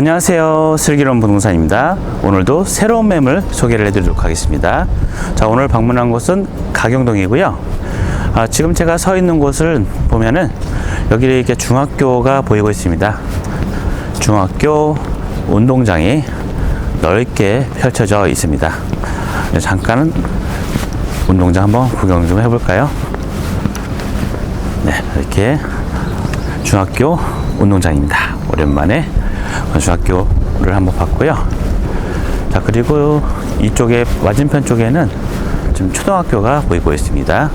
안녕하세요. 슬기로운 부동산입니다. 오늘도 새로운 매물 소개를 해드리도록 하겠습니다. 자, 오늘 방문한 곳은 가경동이고요. 아, 지금 제가 서 있는 곳을 보면은 여기 이렇게 중학교가 보이고 있습니다. 중학교 운동장이 넓게 펼쳐져 있습니다. 네, 잠깐 운동장 한번 구경 좀 해볼까요? 네, 이렇게 중학교 운동장입니다. 오랜만에 중학교를 한번 봤고요. 자, 그리고 이쪽에 맞은편 쪽에는 지금 초등학교가 보이고 있습니다.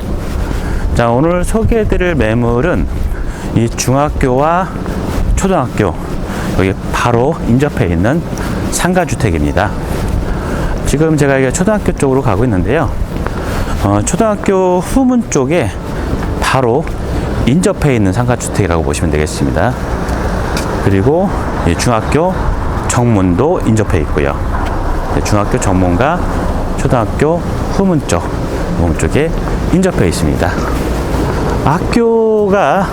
자, 오늘 소개해드릴 매물은 이 중학교와 초등학교 여기 바로 인접해 있는 상가주택입니다. 지금 제가 이게 초등학교 쪽으로 가고 있는데요. 어, 초등학교 후문 쪽에 바로 인접해 있는 상가주택이라고 보시면 되겠습니다. 그리고 이 중학교 정문도 인접해 있고요. 네, 중학교 정문과 초등학교 후문 쪽, 후문 쪽에 인접해 있습니다. 학교가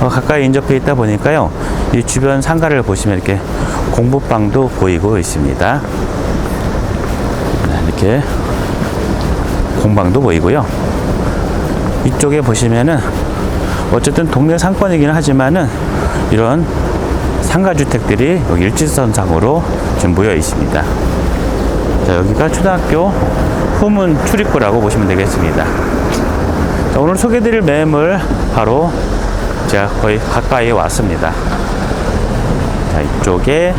어, 가까이 인접해 있다 보니까요. 이 주변 상가를 보시면 이렇게 공부방도 보이고 있습니다. 네, 이렇게 공방도 보이고요. 이쪽에 보시면은 어쨌든 동네 상권이긴 하지만은 이런 상가주택들이 여기 일직선상으로 지금 모여 있습니다. 자, 여기가 초등학교 후문 출입구라고 보시면 되겠습니다. 자, 오늘 소개드릴 매물 바로 제가 거의 가까이 왔습니다. 자, 이쪽에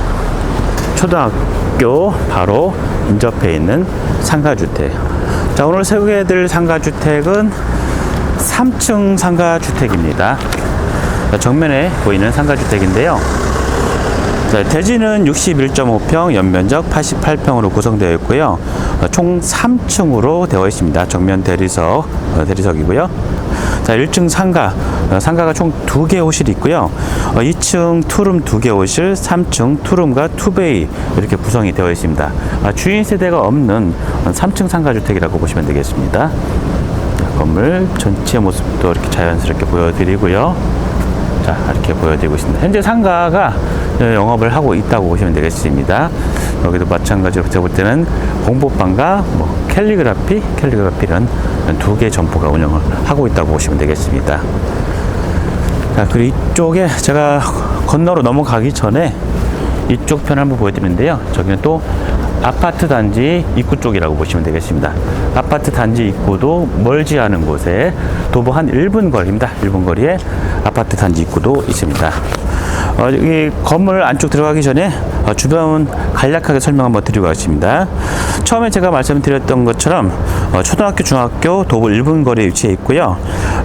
초등학교 바로 인접해 있는 상가주택. 자, 오늘 소개해드릴 상가주택은 3층 상가주택입니다. 자, 정면에 보이는 상가주택인데요. 자, 대지는 61.5평, 연면적 88평으로 구성되어 있고요. 어, 총 3층으로 되어 있습니다. 정면 대리석, 어, 대리석이고요. 자, 1층 상가, 어, 상가가 총 2개 호실이 있고요. 어, 2층 투룸 2개 호실, 3층 투룸과 투베이 이렇게 구성이 되어 있습니다. 아, 주인 세대가 없는 3층 상가 주택이라고 보시면 되겠습니다. 자, 건물 전체 모습도 이렇게 자연스럽게 보여드리고요. 자, 이렇게 보여드리고 있습니다. 현재 상가가 영업을 하고 있다고 보시면 되겠습니다. 여기도 마찬가지로 제가 볼 때는 공보방과 뭐 캘리그라피, 캘리그라피는 두개 점포가 운영을 하고 있다고 보시면 되겠습니다. 자, 그리고 이쪽에 제가 건너로 넘어가기 전에 이쪽 편 한번 보여드리는데요. 저기는 또 아파트 단지 입구 쪽이라고 보시면 되겠습니다. 아파트 단지 입구도 멀지 않은 곳에 도보 한 1분 거리입니다. 1분 거리에 아파트 단지 입구도 있습니다. 어, 여기 건물 안쪽 들어가기 전에 어, 주변 간략하게 설명 한번 드리고 가겠습니다. 처음에 제가 말씀드렸던 것처럼 어, 초등학교, 중학교 도보 1분 거리에 위치해 있고요.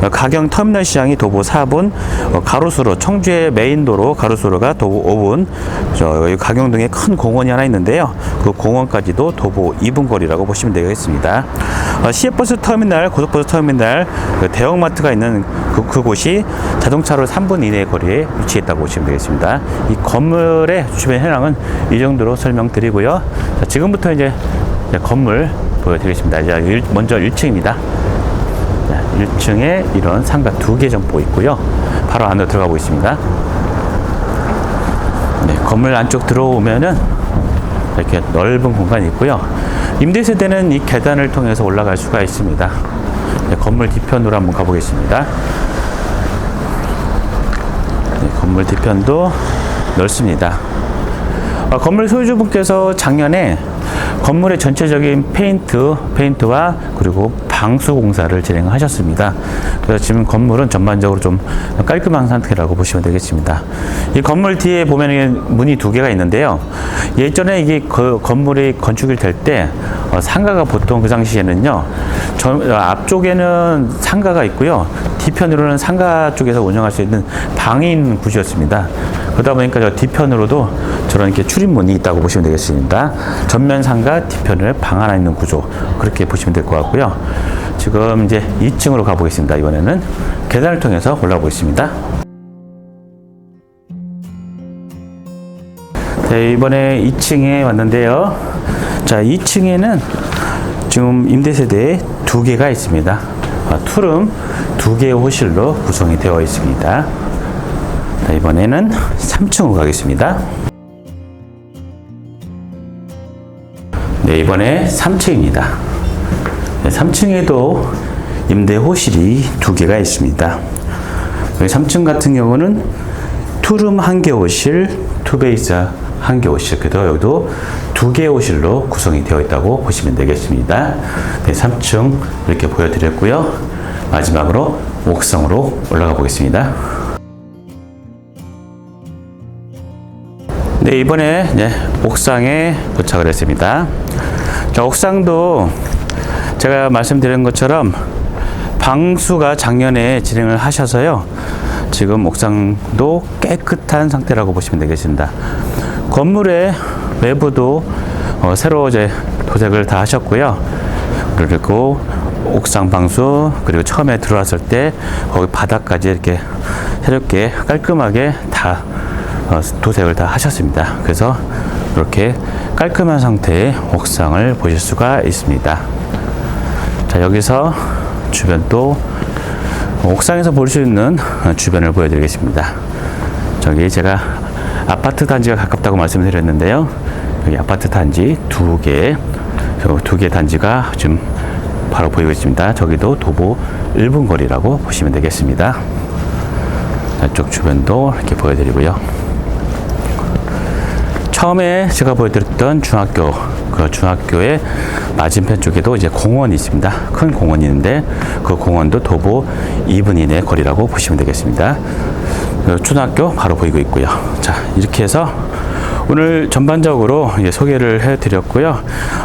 어, 가경 터미널 시장이 도보 4분, 어, 가로수로 청주의 메인도로 가로수로가 도보 5분, 저 여기 가경동에 큰 공원이 하나 있는데요. 그 공원까지도 도보 2분 거리라고 보시면 되겠습니다. 어, 시외버스 터미널, 고속버스 터미널, 그 대형마트가 있는 그, 그곳이 자동차로 3분 이내 거리에 위치해 있다고 보시면 되겠습니다. 이 건물의 주변 현황은 이 정도로 설명드리고요. 자, 지금부터 이제 건물 보여드리겠습니다. 일- 먼저 1층입니다. 1층에 이런 상가 두개 점포 있고요. 바로 안으로 들어가 보겠습니다. 네, 건물 안쪽 들어오면은 이렇게 넓은 공간이 있고요. 임대 세대는 이 계단을 통해서 올라갈 수가 있습니다. 네, 건물 뒤편으로 한번 가보겠습니다. 네, 건물 뒤편도 넓습니다. 어, 건물 소유주분께서 작년에 건물의 전체적인 페인트, 페인트와 그리고 방수 공사를 진행하셨습니다. 그래서 지금 건물은 전반적으로 좀 깔끔한 상태라고 보시면 되겠습니다. 이 건물 뒤에 보면 문이 두 개가 있는데요. 예전에 이게 그 건물이 건축이 될때 어, 상가가 보통 그 당시에는요. 저, 어, 앞쪽에는 상가가 있고요. 뒤편으로는 상가 쪽에서 운영할 수 있는 방인 구조였습니다. 그러다 보니까 저 뒤편으로도 저런 이렇게 출입문이 있다고 보시면 되겠습니다. 전면 상가, 뒤편에 방 하나 있는 구조. 그렇게 보시면 될 것 같고요. 지금 이제 2층으로 가보겠습니다. 이번에는 계단을 통해서 올라오고 있습니다. 네, 이번에 2층에 왔는데요. 자, 2층에는 지금 임대 세대 두 개가 있습니다. 아, 투룸 두 개의 호실로 구성이 되어 있습니다. 자, 이번에는 3층으로 가겠습니다. 이번에 3층입니다. 3층에도 임대 호실이 두 개가 있습니다. 여기 3층 같은 경우는 투룸 한 개 호실, 투베이스 한개 호실, 그래도 여기도 두 개 호실로 구성이 되어 있다고 보시면 되겠습니다. 네, 3층 이렇게 보여드렸고요. 마지막으로 옥상으로 올라가 보겠습니다. 네, 이번에 네, 옥상에 도착을 했습니다. 자, 옥상도 제가 말씀드린 것처럼 방수가 작년에 진행을 하셔서요. 지금 옥상도 깨끗한 상태라고 보시면 되겠습니다. 건물의 외부도 어, 새로 이제 도색을 다 하셨고요. 그리고 옥상 방수 그리고 처음에 들어왔을 때 거기 바닥까지 이렇게 새롭게 깔끔하게 다 어, 도색을 다 하셨습니다. 그래서 이렇게 깔끔한 상태의 옥상을 보실 수가 있습니다. 자, 여기서 주변 또 옥상에서 볼 수 있는 주변을 보여드리겠습니다. 저기 제가 아파트 단지가 가깝다고 말씀을 드렸는데요. 여기 아파트 단지 두 개, 두 개 단지가 지금 바로 보이고 있습니다. 저기도 도보 1분 거리라고 보시면 되겠습니다. 이쪽 주변도 이렇게 보여드리고요. 처음에 제가 보여드렸던 중학교, 그 중학교의 맞은편 쪽에도 이제 공원이 있습니다. 큰 공원이 있는데 그 공원도 도보 2분 이내 거리라고 보시면 되겠습니다. 그 초등학교 바로 보이고 있고요. 자, 이렇게 해서 오늘 전반적으로 소개를 해드렸고요.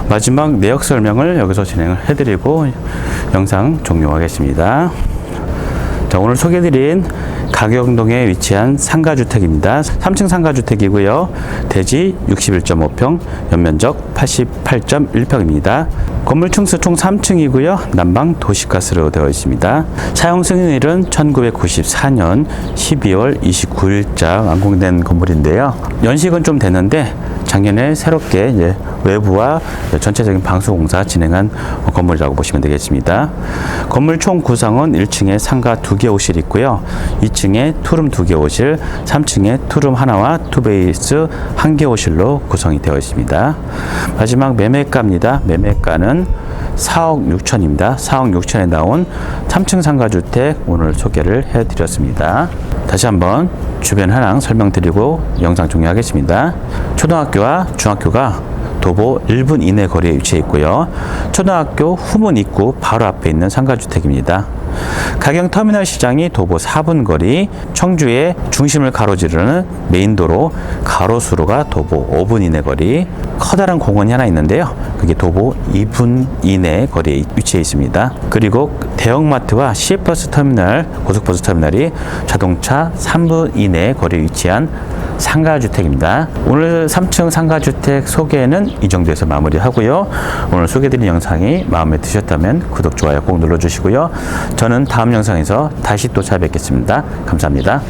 마지막 내역 설명을 여기서 진행을 해드리고 영상 종료하겠습니다. 자, 오늘 소개드린 가격동에 위치한 상가주택입니다. 3층 상가주택이고요. 대지 61.5평, 연면적 88.1평입니다. 건물 층수 총 3층이고요. 난방 도시가스로 되어 있습니다. 사용 승인일은 1994년 12월 29일자 완공된 건물인데요. 연식은 좀 됐는데 작년에 새롭게 이제 외부와 전체적인 방수 공사 진행한 건물이라고 보시면 되겠습니다. 건물 총 구성은 1층에 상가 2개 호실 있고요. 2층에 투룸 2개 호실, 3층에 투룸 하나와 투베이스 1개 호실로 구성이 되어 있습니다. 마지막 매매가입니다. 매매가는 4억 6천입니다. 4억 6천에 나온 3층 상가주택 오늘 소개를 해드렸습니다. 다시 한번 주변 현황 설명드리고 영상 종료하겠습니다. 초등학교와 중학교가 도보 1분 이내 거리에 위치해 있고요. 초등학교 후문 입구 바로 앞에 있는 상가주택입니다. 가경 터미널 시장이 도보 4분 거리, 청주의 중심을 가로지르는 메인도로 가로수로가 도보 5분 이내 거리, 커다란 공원이 하나 있는데요. 그게 도보 2분 이내 거리에 위치해 있습니다. 그리고 대형마트와 시외버스 터미널, 고속버스 터미널이 자동차 3분 이내 거리에 위치한 상가주택입니다. 오늘 3층 상가주택 소개는 이 정도에서 마무리하고요. 오늘 소개드린 영상이 마음에 드셨다면 구독, 좋아요 꼭 눌러주시고요. 저는 다음 영상에서 다시 또 찾아뵙겠습니다. 감사합니다.